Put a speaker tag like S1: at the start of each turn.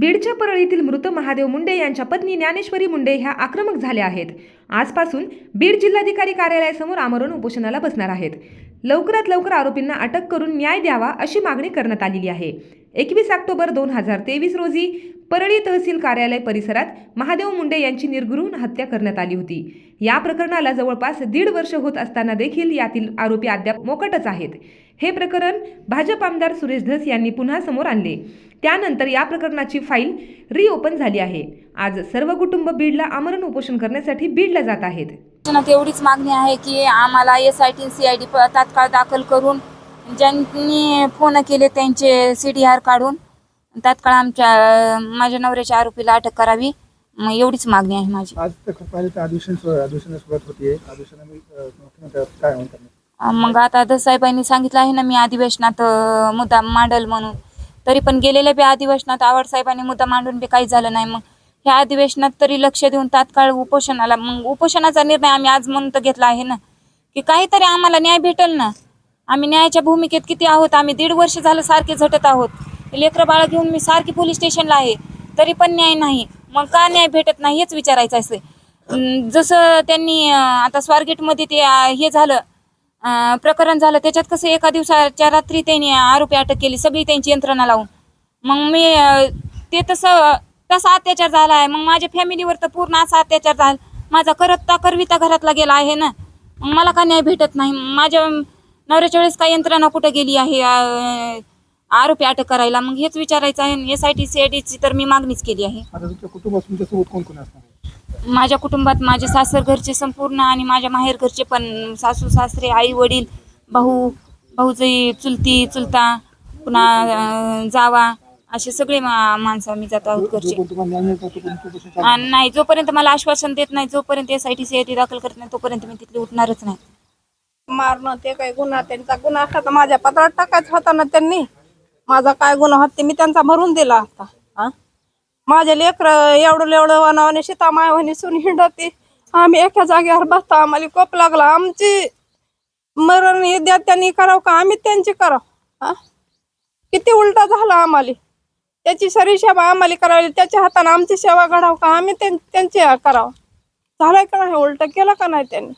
S1: बीडच्या परळीतील मृत महादेव मुंडे यांच्या पत्नी ज्ञानेश्वरी मुंडे ह्या आक्रमक झाल्या आहेत. आजपासून बीड जिल्हाधिकारी कार्यालयासमोर आमरण उपोषणाला बसणार आहेत. लवकरात लवकर आरोपींना अटक करून न्याय द्यावा अशी मागणी करण्यात आलेली आहे. एकवीस ऑक्टोबर दोन हजार तेवीस रोजी परळी तहसील कार्यालय परिसरात महादेव मुंडे यांची निर्घृण हत्या करण्यात आली होती. या प्रकरणाला जवळपास दीड वर्ष होत असताना देखील यातील आरोपी अद्याप मोकटच आहेत. हे प्रकरण भाजप आमदार सुरेश धस यांनी पुन्हा समोर आणले. त्यानंतर या प्रकरणाची फाईल रिओपन झाली आहे. आज सर्व कुटुंब बीडला आमरण उपोषण करण्यासाठी बीडला जात आहेत.
S2: एवढीच मागणी आहे की आम्हाला S I T C I D तात्काळ दाखल करून ज्यांनी फोन केले त्यांचे सी डी आर काढून तात्काळ आमच्या माझ्या नवऱ्याच्या आरोपीला अटक करावी. मग एवढीच मागणी आहे माझी.
S3: आज तर खूप पाहिलं तर सुरुवात काय म्हणतात?
S2: मग आता दसाहेबाईंनी सांगितलं आहे ना मी अधिवेशनात मुद्दा मांडल म्हणून. तरी पण गेलेल्या बी अधिवेशनात आवड साहेबांनी मुद्दा मांडून बी काही झालं नाही. मग ह्या अधिवेशनात तरी लक्ष देऊन तात्काळ उपोषणाला मग उपोषणाचा निर्णय आम्ही आज म्हणून तर घेतला आहे ना की काहीतरी आम्हाला न्याय भेटेल ना. आम्ही न्यायाच्या भूमिकेत किती आहोत? आम्ही दीड वर्ष झालं सारखे झटत आहोत. लेकरं बाळा घेऊन मी सारखी पोलीस स्टेशनला आहे. तरी पण न्याय नाही. मग का न्याय भेटत नाही हेच विचारायचं असते जसं त्यांनी आता स्वारगेटमध्ये ते हे झालं प्रकरण झालं त्याच्यात कसं एका दिवसाच्या रात्री त्यांनी आरोपी अटक केली सगळी त्यांची यंत्रणा लावून. मग मी ते तसं तसा अत्याचार झाला आहे. मग माझ्या फॅमिलीवर तर पूर्ण असा अत्याचार झाला. माझा करत्ता करविता घरातला गेला आहे ना. मग मला का न्याय भेटत नाही? माझ्या नवऱ्याच्या वेळेस काय यंत्रणा कुठं गेली आहे? अं, आरोपी अटक करायला. मग हेच विचारायचं आहे. S I T C I तर मी मागणीच केली आहे.
S3: आता तुमच्या कुटुंबात तुमच्यासोबत कोण कोण असणार? आहे?
S2: माझ्या कुटुंबात माझे सासर घरचे संपूर्ण आणि माझ्या माहेर घरचे पण सासू सासरे आई वडील भाऊ भाऊचे चुलती चुलता पुन्हा अं, जावा असे सगळे मा- माणसं मी जात आहोत घरचे.
S3: तुम्हाला न्याय मिळतो
S2: आणि नाही जोपर्यंत मला आश्वासन देत नाही जोपर्यंत S I T C I T दाखल करत नाही तोपर्यंत मी तिथले उठणारच नाही.
S4: मारणं ते काही गुन्हा त्यांचा गुन्हा असला तर माझ्या पत्रात टाकायचा होता ना त्यांनी. माझा काय गुन्हा होता ते मी त्यांचा भरून दिला होता हा. माझ्या लेकर एवढं एवढं वनावाने सीता मायवानी सुन हिंडती. आम्ही एका जागेवर बसता आम्हाला कोप लागला. आमची मरण द्या त्यांनी करावं का? आम्ही त्यांची करावं हा. किती उलटा झाला आम्हाला. त्याची सरी सेवा आम्हाला करावी त्याच्या हाताने आमची सेवा घडावं का? आम्ही त्यां- त्यांची करावं. झालंय का नाही? उलट केलं का नाही त्यांनी?